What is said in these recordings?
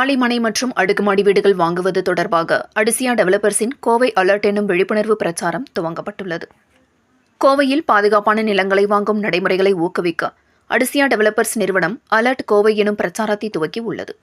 காலிமனை மற்றும் அடுக்குமாடி வீடுகள் வாங்குவது தொடர்பாக அடிசியா டெவலப்பர்ஸின் கோவை அலர்ட் என்னும் விழிப்புணர்வு பிரச்சாரம் துவங்கப்பட்டுள்ளது. கோவையில் பாதுகாப்பான நிலங்களை வாங்கும் நடைமுறைகளை ஊக்குவிக்க அடிசியா டெவலப்பர்ஸ் நிறுவனம் அலர்ட் கோவை எனும் பிரச்சாரத்தை துவக்கி உள்ளது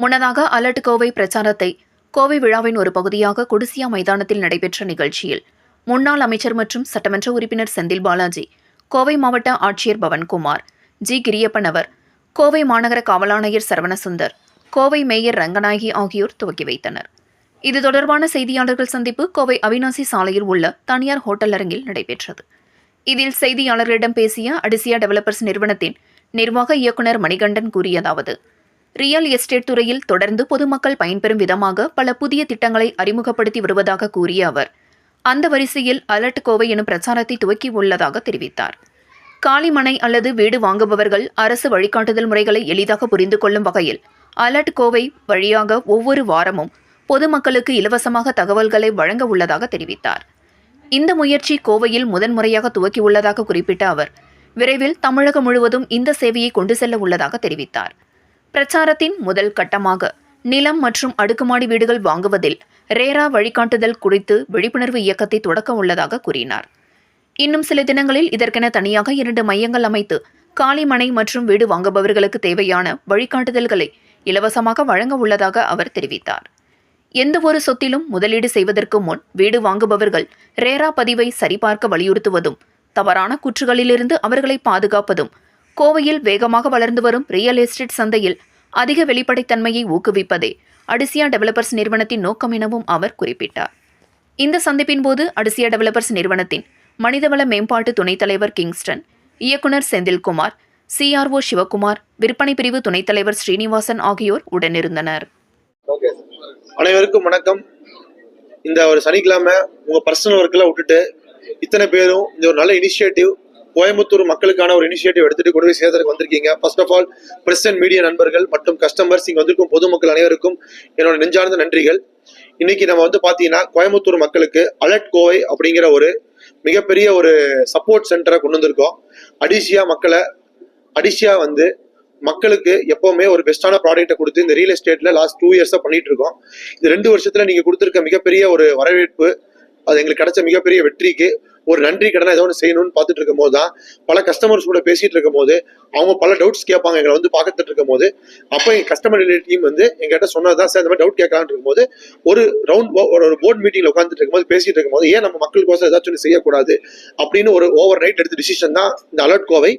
முன்னதாக அலர்ட் கோவை பிரச்சாரத்தை கோவை விழாவின் ஒரு பகுதியாக குடிசியா மைதானத்தில் நடைபெற்ற நிகழ்ச்சியில் முன்னாள் அமைச்சர் மற்றும் சட்டமன்ற உறுப்பினர் செந்தில் பாலாஜி கோவை மாவட்ட ஆட்சியர் பவன்குமார் ஜி கிரியப்பன் அவர் கோவை மாநகர காவலாணையர் சரவணசுந்தர் கோவை மேயர் ரங்கநாயகி ஆகியோர் துவக்கி வைத்தனர். இது தொடர்பான செய்தியாளர்கள் சந்திப்பு கோவை அவினாசி சாலையில் உள்ள தனியார் ஹோட்டல் அரங்கில் நடைபெற்றது. இதில் செய்தியாளர்களிடம் பேசிய அடிசியா டெவலப்பர்ஸ் நிறுவனத்தின் நிர்வாக இயக்குனர் மணிகண்டன் கூறியதாவது ரியல் எஸ்டேட் துறையில் தொடர்ந்து பொதுமக்கள் பயன்பெறும் விதமாக பல புதிய திட்டங்களை அறிமுகப்படுத்தி வருவதாக கூறிய அவர் அந்த வரிசையில் அலர்ட் கோவை எனும் பிரச்சாரத்தை துவக்கி உள்ளதாக தெரிவித்தார். காலிமனை அல்லது வீடு வாங்குபவர்கள் அரசு வழிகாட்டுதல் முறைகளை எளிதாக புரிந்து கொள்ளும் வகையில் அலர்ட் கோவை வழியாக ஒவ்வொரு வாரமும் பொதுமக்களுக்கு இலவசமாக தகவல்களை வழங்க உள்ளதாக தெரிவித்தார். இந்த முயற்சி கோவையில் முதன்முறையாக துவக்கியுள்ளதாக குறிப்பிட்ட அவர் விரைவில் தமிழகம் முழுவதும் இந்த சேவையை கொண்டு செல்ல உள்ளதாக தெரிவித்தார். பிரச்சாரத்தின் முதல் கட்டமாக நிலம் மற்றும் அடுக்குமாடி வீடுகள் வாங்குவதில் ரேரா வழிகாட்டுதல் குறித்து விழிப்புணர்வு இயக்கத்தை தொடக்க உள்ளதாக கூறினார். இன்னும் சில தினங்களில் இதற்கென தனியாக இரண்டு மையங்கள் அமைத்து காலிமனை மற்றும் வீடு வாங்குபவர்களுக்கு தேவையான வழிகாட்டுதல்களை இலவசமாக வழங்க உள்ளதாக அவர் தெரிவித்தார். எந்த ஒரு சொத்திலும் முதலீடு செய்வதற்கு முன் வீடு வாங்குபவர்கள் ரேரா பதிவை சரிபார்க்க வலியுறுத்துவதும் தவறான குற்றுகளிலிருந்து அவர்களை பாதுகாப்பதும் கோவையில் வேகமாக வளர்ந்து வரும் ரியல் எஸ்டேட் சந்தையில் அதிக வெளிப்படைத்தன்மையை ஊக்குவிப்பதே அடிசியா டெவலப்பர்ஸ் நிறுவனத்தின் நோக்கம் எனவும் அவர் குறிப்பிட்டார். இந்த சந்திப்பின் போது அடிசியா டெவலப்பர்ஸ் நிறுவனத்தின் மனிதவள மேம்பாட்டு துணைத் தலைவர் கிங்ஸ்டன் இயக்குனர் செந்தில்குமார் சிஆர்ஓ சிவகுமார் விற்பனை பிரிவு துணைத் தலைவர் ஸ்ரீனிவாசன் ஆகியோர் உடனிருந்தனர். ஓகே. அனைவருக்கும் வணக்கம். இந்த ஒரு சனிக்கிழமை உங்க பர்சனல் ஒர்க்கெல்லாம் விட்டுட்டு இத்தனை பேரும் இந்த ஒரு நல்ல இனிஷியேட்டிவ் கோயம்புத்தூர் மக்களுக்கான ஒரு இனிஷியேட்டிவ் எடுத்துட்டு கொண்டு போய் சேர்த்துக்கு வந்திருக்கீங்க. First of all press and media நண்பர்கள் மற்றும் கஸ்டமர்ஸ் இங்கே வந்திருக்கும் பொதுமக்கள் அனைவருக்கும் என்னோட நெஞ்சார்ந்த நன்றிகள். இன்னைக்கு நம்ம வந்து பார்த்தீங்கன்னா கோயம்புத்தூர் மக்களுக்கு அலர்ட் கோவை அப்படிங்கிற ஒரு மிகப்பெரிய ஒரு சப்போர்ட் சென்டரை கொண்டு வந்திருக்கோம். அடிஷியா மக்களை அடிஷியா வந்து மக்களுக்கு எப்பவுமே ஒரு பெஸ்டான ப்ராடக்ட்டை கொடுத்து இந்த ரியல் எஸ்டேட்ல லாஸ்ட் டூ இயர்ஸா பண்ணிட்டு இருக்கோம். இந்த ரெண்டு வருஷத்துல நீங்க கொடுத்துருக்க மிகப்பெரிய ஒரு வரவேற்பு அது எங்களுக்கு கிடைச்ச மிகப்பெரிய வெற்றிக்கு ஒரு நன்றி கடனை ஏதோ ஒன்று செய்யணும்னு பார்த்துட்டு இருக்கும் போது தான் பல கஸ்டமர்ஸ் கூட பேசிட்டு இருக்கும் போது அவங்க பல டவுட்ஸ் கேட்பாங்க எங்களை வந்து பார்த்துட்டு இருக்கும் போது அப்போ எங்க கஸ்டமர் டீம் வந்து எங்கிட்ட சொன்னதான் சார் இந்த மாதிரி டவுட் கேட்கலான்னு இருக்கும்போது ஒரு ரவுண்ட் ஒரு போர்ட் மீட்டிங்கில் உட்காந்துட்டு இருக்கும்போது பேசிட்டு இருக்கும்போது ஏன் நம்ம மக்களுக்கோசம் ஏதாச்சும் ஒன்று செய்யக்கூடாது? அப்படின்னு ஒரு ஓவர் நைட் எடுத்த டிசிஷன் தான் இந்த அலர்ட் கோவை.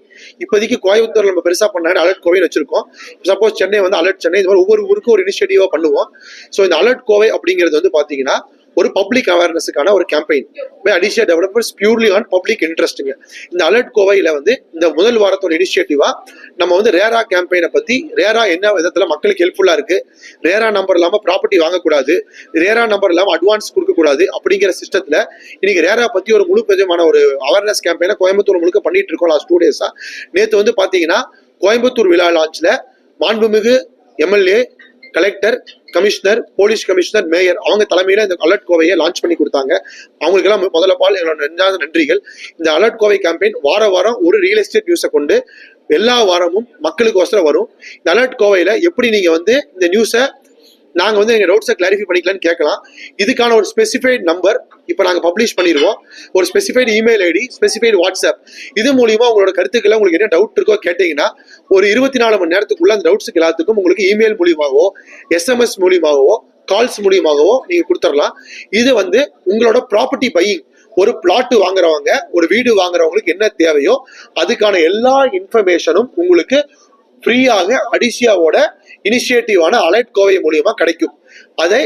இப்போதைக்கு கோயம்புத்தூர் நம்ம பெருசா பண்ணாங்க அலர்ட் கோவைன்னு வச்சிருக்கோம். சப்போஸ் சென்னை வந்து அலர்ட் சென்னை இந்த மாதிரி ஒவ்வொரு ஊருக்கும் ஒரு இனிஷியேட்டிவாக பண்ணுவோம். ஸோ இந்த அலர்ட் கோவை அப்படிங்கிறது வந்து பாத்தீங்கன்னா ஒரு பப்ளிக் அவேர்னஸுக்கான ஒரு கேம்பெயின் பை அடிஷியா டெவலப்பர்ஸ் பியூர்லி ஆன் பப்ளிக் இன்ட்ரெஸ்ட்டுங்க இந்த அலர்ட் கோவையில் வந்து இந்த முதல் வாரத்தோட இனிஷியேட்டிவாக நம்ம வந்து ரேரா கேம்பெயினை பற்றி ரேரா என்ன விதத்தில் மக்களுக்கு ஹெல்ப்ஃபுல்லாக இருக்குது ரேரா நம்பர் இல்லாமல் ப்ராப்பர்ட்டி வாங்கக்கூடாது ரேரா நம்பர் இல்லாமல் அட்வான்ஸ் கொடுக்கக்கூடாது அப்படிங்கிற சிஸ்டத்தில் இன்னைக்கு ரேரா பற்றி ஒரு முழு விதமான ஒரு அவேர்னஸ் கேம்பெயினை கோயம்புத்தூர் முழுக்க பண்ணிட்டு இருக்கோம் லாஸ்ட் டூ நேற்று வந்து பார்த்தீங்கன்னா கோயம்புத்தூர் விழா லான்ச்சில் மாண்புமிகு MLA collector commissioner police commissioner mayor அவங்க தலைமையில இந்த அலர்ட் கோவையை லான்ச் பண்ணி கொடுத்தாங்க. அவங்களுக்கெல்லாம் முதல்ல பால் என்னோட நெஞ்சாத நன்றிகள். இந்த அலர்ட் கோவை கேம்பெயின் வார வாரம் ஒரு ரியல் எஸ்டேட் நியூஸை கொண்டு எல்லா வாரமும் மக்களுக்கு ஒசரம் வரும். இந்த அலர்ட் கோவையில எப்படி நீங்க வந்து இந்த நியூஸை நாங்கள் வந்து எங்கள் டவுட்ஸை கிளாரிஃபை பண்ணிக்கலாம்னு கேட்கலாம். இதுக்கான ஒரு ஸ்பெசிஃபைட் நம்பர் இப்போ நாங்கள் பப்ளிஷ் பண்ணிடுவோம் ஒரு specified email ID specified WhatsApp இது மூலியமாக உங்களோட கருத்துக்களை உங்களுக்கு என்ன டவுட் இருக்கோ கேட்டிங்கன்னா ஒரு இருபத்தி நாலு மணி நேரத்துக்குள்ள அந்த டவுட்ஸுக்கு எல்லாத்துக்கும் உங்களுக்கு இமெயில் மூலியமாகவோ எஸ்எம்எஸ் மூலியமாகவோ கால்ஸ் மூலியமாகவோ நீங்கள் கொடுத்துடலாம். இது வந்து உங்களோட ப்ராப்பர்ட்டி பையிங் ஒரு பிளாட் வாங்குறவங்க ஒரு வீடு வாங்குறவங்களுக்கு என்ன தேவையோ அதுக்கான எல்லா இன்ஃபர்மேஷனும் உங்களுக்கு ஃப்ரீயாக அடிசியாவோட இனிஷியேட்டிவான அலைட் கோவை மூலியமா கிடைக்கும். அதை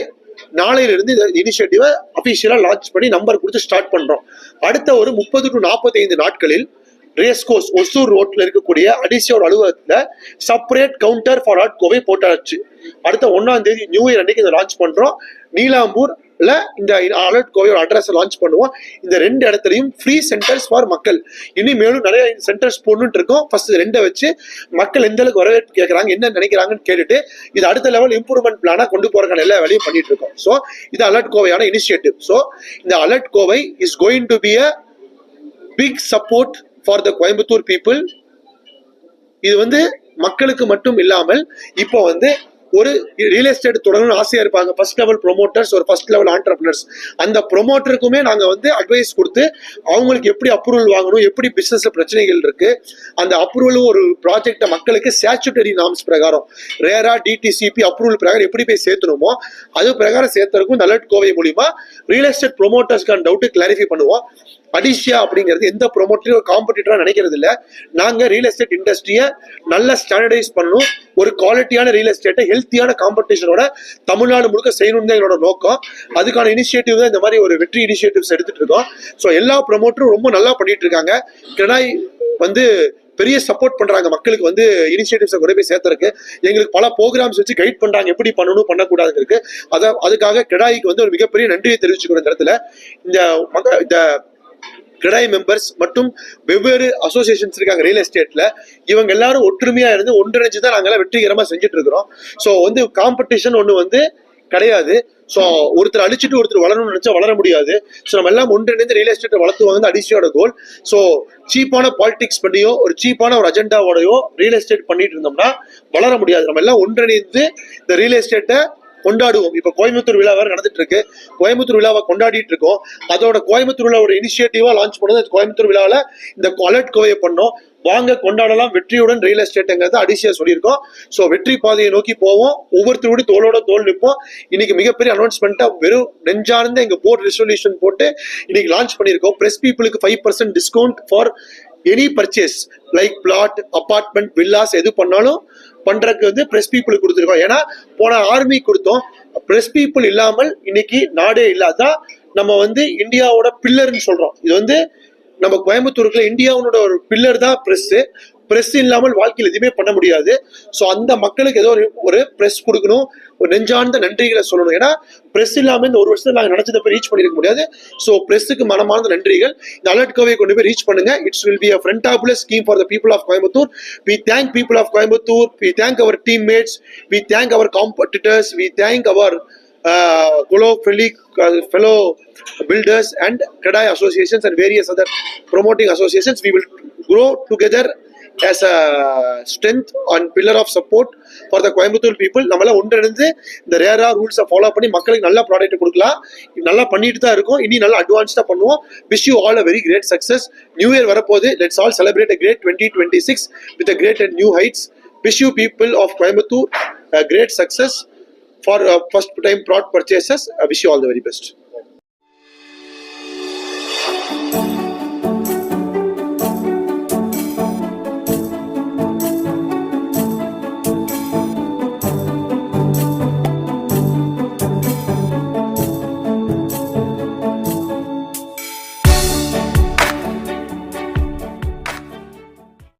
நாளையிலிருந்து இந்த இனிஷியேட்டிவை அபிஷியலாக லான்ச் பண்ணி நம்பர் கொடுத்து ஸ்டார்ட் பண்றோம். அடுத்த ஒரு முப்பது டு நாற்பத்தைந்து நாட்களில் ரேஸ்கோஸ் ஒசூர் ரோட்ல இருக்கக்கூடிய அடிசியோட அலுவலகத்துல separate counter for add Kovai போட்டாச்சு. அடுத்த ஒன்னாம் தேதி நியூ இயர் அன்னைக்கு இதை லான்ச் பண்றோம். இல்லை இந்த அலர்ட் கோவையோட அட்ரஸ் லான்ச் பண்ணுவோம். இந்த ரெண்டு இடத்துலையும் ஃப்ரீ சென்டர்ஸ் ஃபார் மக்கள். இனி மேலும் நிறைய சென்டர்ஸ் போடணும்னு இருக்கோம். ஃபர்ஸ்ட் ரெண்டை வச்சு மக்கள் எந்த அளவுக்கு வரவேற்பு கேட்கறாங்க என்ன நினைக்கிறாங்கன்னு கேட்டுட்டு இது அடுத்த லெவல் இம்ப்ரூவ்மெண்ட் பிளானா கொண்டு போறதுக்கான எல்லா வேலையும் பண்ணிட்டு இருக்கோம். ஸோ இது அலர்ட் கோவையான இனிஷியேட்டிவ் ஸோ இந்த alert Kovai is going to be a big support for the Coimbatore people இது வந்து மக்களுக்கு மட்டும் இல்லாமல் இப்போ வந்து ஒரு ரியல் எஸ்டேட் தொடங்கணும்னு ஆசையாக இருப்பாங்க. ஃபர்ஸ்ட் லெவல் ப்ரொமோட்டர்ஸ் ஒரு ஃபர்ஸ்ட் லெவல் ஆண்டர்பிரினர்ஸ் அந்த ப்ரொமோட்டருக்குமே நாங்கள் வந்து அட்வைஸ் கொடுத்து அவங்களுக்கு எப்படி அப்ரூவல் வாங்கணும் எப்படி பிஸ்னஸில் பிரச்சனைகள் இருக்குது அந்த அப்ரூவலும் ஒரு ப்ராஜெக்டை மக்களுக்கு ஸ்டாச்சுட்டரி நாம்ஸ் பிரகாரம் ரேரா டிடிசிபி அப்ரூவல் பிரகாரம் எப்படி போய் சேர்த்தணுமோ அது பிரகாரம் சேர்த்துறதுக்கும் இந்த அலர்ட் கோவை மூலிமா ரியல் எஸ்டேட் ப்ரொமோட்டர்ஸ்க்கான டவுட்டு கிளாரிஃபை பண்ணுவோம். அடிஷியா அப்படிங்கிறது எந்த ப்ரொமோட்டரையும் ஒரு நினைக்கிறது இல்லை. நாங்கள் ரியல் எஸ்டேட் இண்டஸ்ட்ரியை நல்ல ஸ்டாண்டர்டைஸ் பண்ணணும். ஒரு குவாலிட்டியான ரியல் எஸ்டேட்டை ஹெல்த்தியான காம்படிஷனோட தமிழ்நாடு முழுக்க செய்யணும் தான் எங்களோட நோக்கம். அதுக்கான இனிஷியேட்டிவ் தான் இந்த மாதிரி ஒரு வெற்றி இனிஷியேட்டிவ்ஸ் எடுத்துட்டு இருக்கோம். ஸோ எல்லா ப்ரமோட்டரும் ரொம்ப நல்லா பண்ணிட்டு இருக்காங்க. கிரணாய் வந்து பெரிய சப்போர்ட் பண்றாங்க. மக்களுக்கு வந்து இனிஷியேட்டிவ்ஸை கொண்டு போய் சேர்த்துருக்கு எங்களுக்கு பல ப்ரோக்ராம்ஸ் வச்சு கைட் பண்றாங்க. எப்படி பண்ணணும் பண்ணக்கூடாது இருக்கு அதுக்காக கிடாய்க்கு வந்து ஒரு மிகப்பெரிய நன்றியை தெரிவிச்சுக்கிறோம் இந்த இடத்துல. இந்த மக இந்த கிடாய் மெம்பர்ஸ் மற்றும் வெவ்வேறு அசோசியேஷன்ஸ் இருக்காங்க. ரியல் எஸ்டேட்ல இவங்க எல்லாரும் ஒற்றுமையா இருந்து ஒன்றிணைஞ்சு தான் நாங்கெல்லாம் வெற்றிகரமா செஞ்சுட்டு இருக்கிறோம் ஸோ வந்து காம்படிஷன் ஒன்று வந்து கிடையாது. ஸோ ஒருத்தர் அழிச்சிட்டு ஒருத்தர் வளரணும்னு நினைச்சா வளர முடியாது. ஸோ நம்ம எல்லாம் ஒன்றிணைந்து ரியல் எஸ்டேட்டை வளர்த்துவாங்க அடிஷியோட கோல் ஸோ சீப்பான பாலிடிக்ஸ் பண்ணியோ ஒரு சீப்பான ஒரு அஜெண்டாவோடையோ ரியல் எஸ்டேட் பண்ணிட்டு இருந்தோம்னா வளர முடியாது. நம்ம எல்லாம் ஒன்றிணைந்து இந்த ரியல் எஸ்டேட்டை கொண்டாடுவோம். இப்ப கோயம்புத்தூர் விழா வேற நடந்துட்டு இருக்கு கோயம்புத்தூர் விழாவை கொண்டாடிட்டு இருக்கோம் அதோட கோயம்புத்தூர் விழாவோட இனிஷியேட்டிவா லான்ச் பண்ணது கோயம்புத்தூர் விழாவில் இந்த அலர்ட் கோவையை பண்ணோம். வாங்க கொண்டாடலாம் வெற்றியுடன் ரியல் எஸ்டேட்டுங்கிறத அடிஷியா சொல்லியிருக்கோம். ஸோ வெற்றி பாதையை நோக்கி போவோம். ஒவ்வொருத்தருடைய தோளோட தோல் நிற்போம். இன்னைக்கு மிகப்பெரிய அனௌன்ஸ்மெண்ட்டா வெறும் நெஞ்சார்ந்த எங்க போர்ட் ரெசல்யூஷன் போட்டு இன்னைக்கு லான்ச் பண்ணியிருக்கோம். பிரஸ் பீப்புளுக்கு five percent discount for any purchase like flat apartment villas எது பண்ணாலும் பண்றதுக்கு வந்து பிரஸ் பீப்புளுக்கு கொடுத்துருக்கோம். ஏன்னா போன ஆர்மி கொடுத்தோம். பிரஸ் பீப்புள் இல்லாமல் இன்னைக்கு நாடே இல்லாதான் நம்ம வந்து இந்தியாவோட பில்லர்னு சொல்றோம். இது வந்து நம்ம கோயம்புத்தூருக்குள்ள இந்தியாவோட ஒரு பில்லர் தான் பிரஸ் பிரஸ் இல்லாமல் வாழ்க்கையில் எதுவுமே பண்ண முடியாது. ஸோ அந்த மக்களுக்கு ஏதோ ஒரு ஒரு பிரஸ் கொடுக்கணும். ஒரு நெஞ்சார்ந்த நன்றிகளை சொல்லணும். ஏன்னா பிரஸ் இல்லாமல் இந்த ஒரு வருஷத்தில் நாங்கள் நினைச்சதை போய் ரீச் பண்ணியிருக்க முடியாது. ஸோ பிரஸ்ஸுக்கு மனமார்ந்த நன்றிகள். இந்த அலர்ட் கோவை கொண்டு போய் ரீச் பண்ணுங்க. It's will be a ஃப்ரண்டாபுலஸ் scheme for the people of Coimbatore we thank people of Coimbatore we thank our teammates we thank our competitors we thank our uh, fellow fellow uh, fellow builders and and associations and various other promoting associations. We will grow together. As a strength and pillar of support for the Coimbatore people நம்மளாம் ஒன்றிணைந்து இந்த ரேரா ரூல்ஸை follow பண்ணி மக்களுக்கு நல்ல product கொடுக்கலாம். நல்லா பண்ணிட்டு தான் இருக்கும். இனி நல்லா அட்வான்ஸ்டாக பண்ணுவோம். Wish you all a very great success new year வரப்போகுது. Let's all celebrate a great twenty twenty six with a great and new heights wish you people of Coimbatore great success for first time proud purchases wish you all the very best.